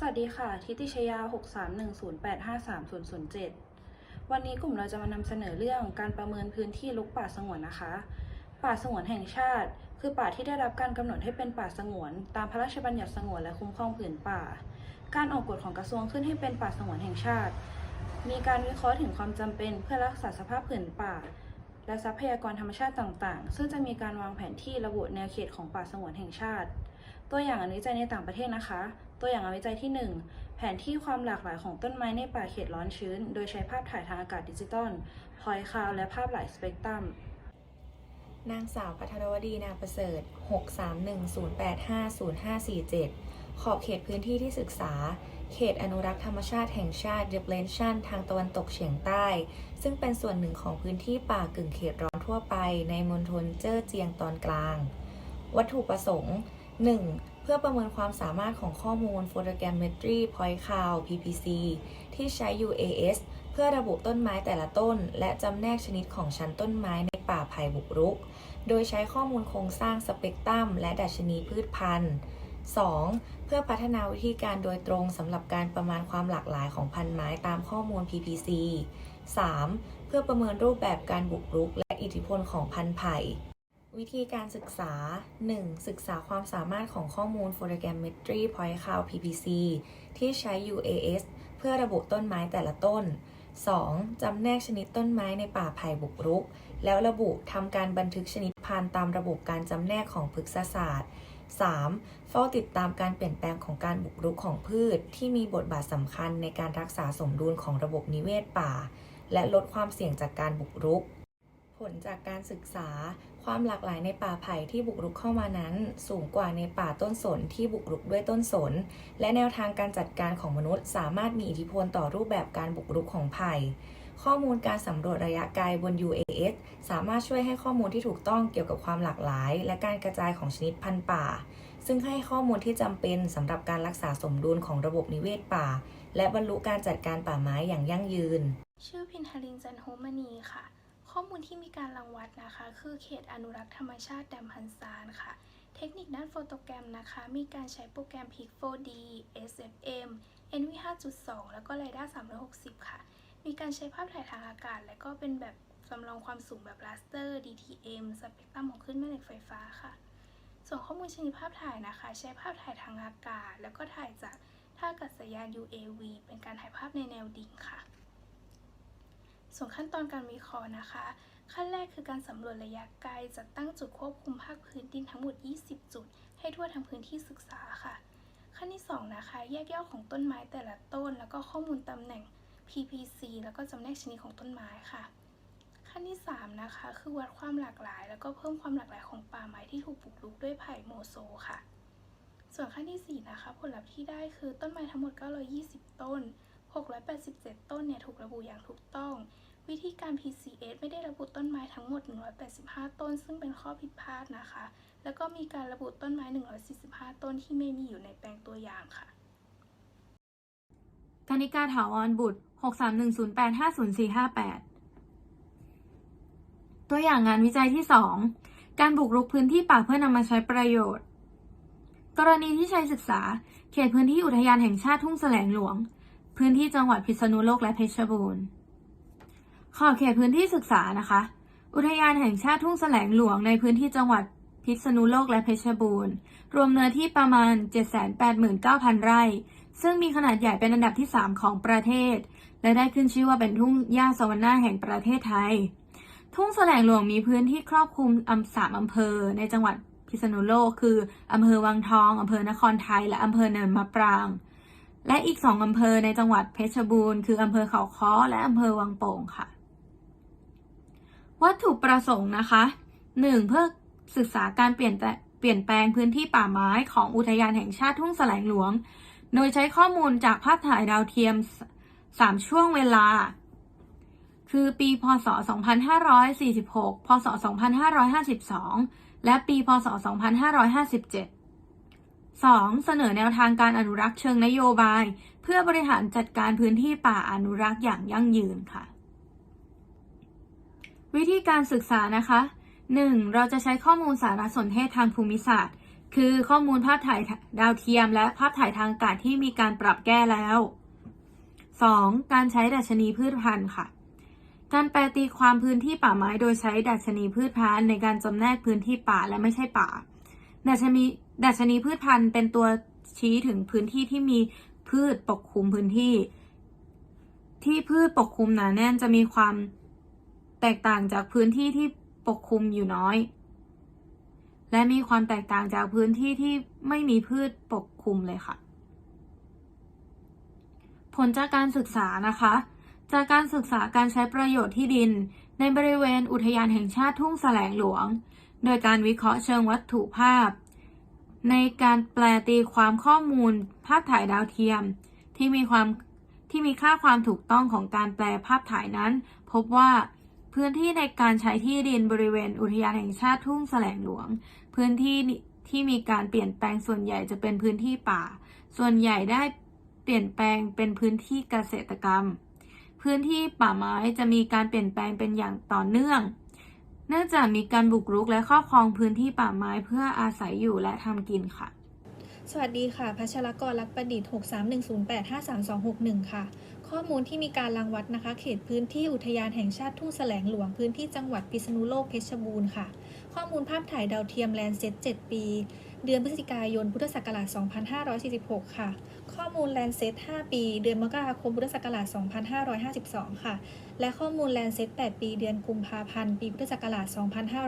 สวัสดีค่ะ ทิติชยา 6310853007 วันนี้กลุ่มเราจะมานำเสนอเรื่องการประเมินพื้นที่ลุกป่าสงวนนะคะ ป่าสงวนแห่งชาติ คือป่าที่ได้รับการกำหนดให้เป็นป่าสงวน ตามพระราชบัญญัติสงวนและคุ้มครองผืนป่า การออกกฎของกระทรวงขึ้นให้เป็นป่าสงวนแห่งชาติ มีการวิเคราะห์ถึงความจำเป็นเพื่อรักษาสภาพผืนป่า และทรัพยากรธรรมชาติต่าง ๆ ซึ่งจะมีการวางแผนที่ระบุแนวเขตของป่าสงวนแห่งชาติ ตัวอย่างงานวิจัยในต่างประเทศนะคะ ตัวอย่างงานวิจัยที่ 1 แผนที่ความหลากหลายของต้นไม้ในป่าเขตร้อนชื้น โดยใช้ภาพถ่ายทางอากาศดิจิตอลพอยคาวและภาพหลายสเปกตรัมนางสาวพัทรวดีนาประเสริฐ 631085054ขอบเขตพื้นที่ที่ศึกษา เขตอนุรักษ์ธรรมชาติแห่งชาติเดบเลนชันทางตะวันตกเฉียงใต้ ซึ่งเป็นส่วนหนึ่งของพื้นที่ป่ากึ่งเขตร้อนทั่วไปในมณฑลเจ้อเจียงตอนกลาง วัตถุประสงค์ 1. เพื่อประเมินความสามารถของข้อมูล Photogrammetry Point Cloud PPC ที่ใช้ UAS เพื่อระบุต้นไม้แต่ละต้น และจำแนกชนิดของชั้นต้นไม้ในป่าไผ่บุกรุก โดยใช้ข้อมูลโครงสร้างสเปกตรัมและดัชนีพืชพันธุ์ 2. เพื่อพัฒนาวิธีการโดยตรงสำหรับการประมาณความหลากหลายของพันไม้ตามข้อมูล PPC 3. เพื่อประเมินรูปแบบการบุกรุกและอิทธิพลของพันธุ์ไผ่ วิธีการศึกษา 1. ศึกษาความสามารถของข้อมูล Photogrammetry Point Cloud PPC ที่ใช้ UAS เพื่อระบุต้นไม้แต่ละต้น 2. จำแนกชนิดต้นไม้ในป่าไผ่บุกรุก แล้วระบุทำการบันทึกชนิดพันธุ์ตามระบบการจำแนกของพฤกษศาสตร์ 3. เฝ้าติดตามการเปลี่ยนแปลงของการบุกรุกของพืช ที่มีบทบาทสำคัญในการรักษาสมดุลของระบบนิเวศป่า และลดความเสี่ยงจากการบุกรุก ผลจากการศึกษาความหลากหลายในป่าไผ่ที่บุกรุกเข้ามานั้น สูงกว่าในป่าต้นสนที่บุกรุกด้วยต้นสน และแนวทางการจัดการของมนุษย์ สามารถมีอิทธิพลต่อรูปแบบการบุกรุกของไผ่ข้อมูลการสำรวจระยะไกลบน UAS สามารถช่วยให้ข้อมูลที่ถูกต้องเกี่ยวกับความหลากหลาย และการกระจายของชนิดพันธุ์ป่า ซึ่งให้ข้อมูลที่จำเป็นสำหรับการรักษาสมดุลของระบบนิเวศป่า และบรรลุการจัดการป่าไม้อย่างยั่งยืน ชื่อพินทลินจันโฮมณีค่ะ ข้อมูลที่มีการรังวัดนะคะ คือเขตอนุรักษ์ธรรมชาติแดมฮันซานค่ะ เทคนิคด้านโฟโตแกรมนะคะ มีการใช้โปรแกรม Pic 4D SFM NV 5.2 แล้วก็ LiDAR 360 ค่ะ มีการใช้ภาพถ่ายทางอากาศ และก็เป็นแบบจำลองความสูงแบบราสเตอร์ DTM สเปกตรัมของคลื่นแม่เหล็กไฟฟ้าค่ะ ส่วนข้อมูลชนิดภาพถ่ายนะคะ ใช้ภาพถ่ายทางอากาศ แล้วก็ถ่ายจากท่าอากาศยาน UAV เป็นการถ่ายภาพในแนวดิ่งค่ะ ส่วนขั้นตอนการวิเคราะห์นะคะ ขั้นแรกคือการสำรวจระยะไกลจัดตั้งจุดควบคุมภาคพื้นดินทั้งหมด 20 จุด ให้ทั่วทั้งพื้นที่ศึกษาค่ะ ขั้นที่ 2 นะคะ แยกย่อของต้นไม้แต่ละต้น แล้วก็ข้อมูลตำแหน่ง PPC แล้วก็จำแนกชนิดของต้นไม้ค่ะ ขั้นที่ 3 นะคะ คือวัดความหลากหลาย แล้วก็เพิ่มความหลากหลายของป่าไม้ที่ถูกปลูกรุกด้วยไผ่โมโซค่ะ ส่วนขั้นที่ 4 นะคะ ผลลัพธ์ที่ได้คือต้นไม้ทั้งหมด 920 ต้น 687 ต้นเนี่ยถูกระบุอย่างถูกต้อง วิธีการ PCS ไม่ได้ระบุต้นไม้ทั้งหมด 185 ต้น ซึ่งเป็นข้อผิดพลาดนะคะ แล้วก็มีการระบุต้นไม้ 145 ต้นที่ไม่มีอยู่ในแปลงตัวอย่างค่ะกานิกาถาวรบุตร 631085048ตัวอย่างงานวิจัยที่ 2 การบุกรุกพื้นที่ป่าเพื่อนำมาใช้ประโยชน์ กรณีที่ใช้ศึกษา เขตพื้นที่อุทยานแห่งชาติทุ่งแสลงหลวง พื้นที่จังหวัดพิษณุโลกและเพชรบูรณ์ ขอบเขตพื้นที่ศึกษานะคะ อุทยานแห่งชาติทุ่งแสลงหลวงในพื้นที่จังหวัดพิษณุโลกและเพชรบูรณ์ รวมเนื้อที่ประมาณ 789,000 ไร่ ซึ่งมีขนาดใหญ่เป็นอันดับที่ 3 ของประเทศ และได้ขึ้นชื่อว่าเป็นทุ่งหญ้าสวรรณาแห่งประเทศไทย ทุ่งแสลงหลวงมีพื้นที่ครอบคลุมอำสามอำเภอในจังหวัดพิษณุโลกคืออำเภอวังทองอำเภอนครไทย และอำเภอเนินมะปราง และอีกสองอำเภอในจังหวัดเพชรบูรณ์คืออำเภอเขาค้อและอำเภอวังโป่งค่ะ วัตถุประสงค์นะคะ 1. เพื่อศึกษาการเปลี่ยนแปลเปลี่ยนแปลงพื้นที่ป่าไม้ของอุทยานแห่งชาติทุ่งแสลงหลวง โดยใช้ข้อมูลจากภาพถ่ายดาวเทียม 3 ช่วงเวลา คือปีพศ 2546 พศ 2552 และปีพศ 2557 2. เสนอแนวทางการอนุรักษ์เชิงนโยบาย เพื่อบริหารจัดการพื้นที่ป่าอนุรักษ์อย่างยั่งยืนค่ะ วิธีการศึกษานะคะ 1. เราจะใช้ข้อมูลสารสนเทศทางภูมิศาสตร์ คือข้อมูลภาพถ่ายดาวเทียมและภาพถ่ายทางอากาศที่มีการปรับแก้แล้ว 2. การใช้ดัชนีพืชพันธุ์ค่ะ การแปลตีความพื้นที่ป่าไม้โดยใช้ดัชนีพืชพันธุ์ในการจำแนกพื้นที่ป่าและไม่ใช่ป่า ดัชนีดัชนีพืชพันธุ์เป็นตัวชี้ถึงพื้นที่ที่มีพืชปกคลุมพื้นที่ ที่พืชปกคลุมหนาแน่นจะมีความ แตกต่างจากพื้นที่ที่ปกคลุมอยู่น้อย และมีความแตกต่างจากพื้นที่ที่ไม่มีพืชปกคลุมเลยค่ะ ผลจากการศึกษานะคะ จากการศึกษาการใช้ประโยชน์ที่ดิน ในบริเวณอุทยานแห่งชาติทุ่งแสลงหลวง โดยการวิเคราะห์เชิงวัตถุภาพ ในการแปลตีความข้อมูลภาพถ่ายดาวเทียม ที่มีความที่มีค่าความถูกต้องของการแปลภาพถ่ายนั้น พบว่า พื้นที่ในการใช้ที่ดินบริเวณอุทยานแห่งชาติทุ่งแสลงหลวง พื้นที่ที่มีการเปลี่ยนแปลงส่วนใหญ่จะเป็นพื้นที่ป่า ส่วนใหญ่ได้เปลี่ยนแปลงเป็นพื้นที่เกษตรกรรม พื้นที่ป่าไม้จะมีการเปลี่ยนแปลงเป็นอย่างต่อเนื่อง เนื่องจากมีการบุกรุกและครอบครองพื้นที่ป่าไม้เพื่ออาศัยอยู่และทำกินค่ะ สวัสดีค่ะ พัชรกรลักประดิษฐ์ 6 3 1 0 8 5 3 2 6 1ค่ะ ข้อมูลที่มีการรังวัดนะคะ เขตพื้นที่อุทยานแห่งชาติทุ่งแสลงหลวงพื้นที่จังหวัดพิษณุโลกเพชรบูรณ์ค่ะ ข้อมูลภาพถ่ายดาวเทียมแลนเซ็ต7ปี เดือนพฤศจิกายน พุทธศักราช2546 ค่ะ ข้อมูลแลนเซ็ต5ปี เดือนมกราคม พุทธศักราช2552 ค่ะ และข้อมูลแลนเซ็ต8ปี เดือนกุมภาพันธ์ ปีพุทธศักราช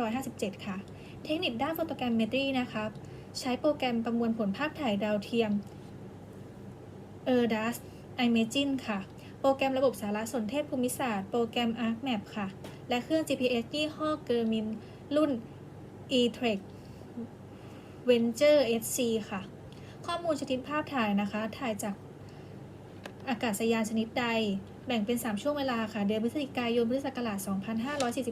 2557 ค่ะ เทคนิคด้านโฟโตแกรมเมตรีนะคะ ใช้โปรแกรมประมวลผลภาพถ่ายดาวเทียม ERDAS Imagine ค่ะ โปรแกรมระบบสารสนเทศภูมิศาสตร์ โปรแกรม ArcMap ค่ะ และเครื่อง GPS ยี่ห้อ Garmin รุ่น E-Trek Venture SC ค่ะ ข้อมูลชนิดภาพถ่ายนะคะ ถ่ายจากอากาศยานชนิดใด แบ่งเป็น 3 ช่วงเวลาค่ะ เดือนพฤศจิกายนพุทธศักราช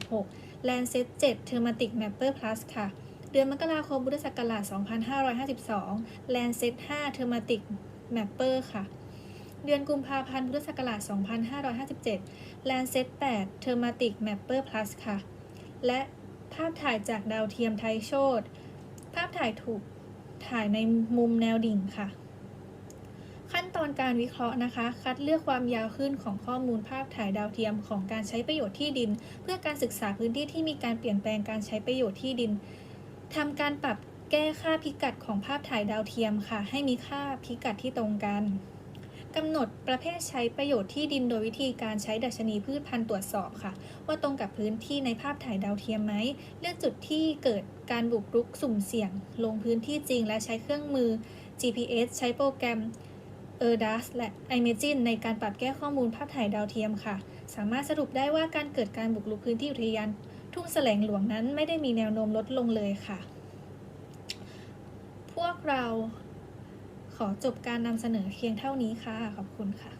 2546 Landsat 7 Thematic Mapper Plus ค่ะ เดือนมกราคมพุทธศักราช 2552 Landsat 5 Thematic Mapper ค่ะ เดือนกุมภาพันธ์พุทธศักราช 2557 Landsat 8 Thematic Mapper Plus ค่ะ และภาพถ่ายจากดาวเทียมไทยโชตภาพถ่ายถูกถ่ายในมุมแนวดิ่งค่ะ ขั้นตอนการวิเคราะห์นะคะ คัดเลือกความยาวขึ้นของข้อมูลภาพถ่ายดาวเทียมของการใช้ประโยชน์ที่ดิน เพื่อการศึกษาพื้นที่ที่มีการเปลี่ยนแปลงการใช้ประโยชน์ที่ดิน ทำการปรับแก้ค่าพิกัดของภาพถ่ายดาวเทียมค่ะ ให้มีค่าพิกัดที่ตรงกันกำหนดประเภทใช้ประโยชน์ที่ดินโดยวิธีการใช้ดัชนีพืชพันธุ์ตรวจสอบค่ะ ว่าตรงกับพื้นที่ในภาพถ่ายดาวเทียมไหมเลือกจุดที่เกิดการบุกรุกสุ่มเสี่ยง ลงพื้นที่จริงและใช้เครื่องมือ GPS ใช้โปรแกรม ERDAS และ Imagine ในการปรับแก้ข้อมูลภาพถ่ายดาวเทียมค่ะ สามารถสรุปได้ว่าการเกิดการบุกรุกพื้นที่อุทยาน ทุ่งแสลงหลวงนั้นไม่ได้มีแนวโน้มลดลงเลยค่ะ พวกเราขอจบการนำเสนอเพียงเท่านี้ค่ะ ขอบคุณค่ะ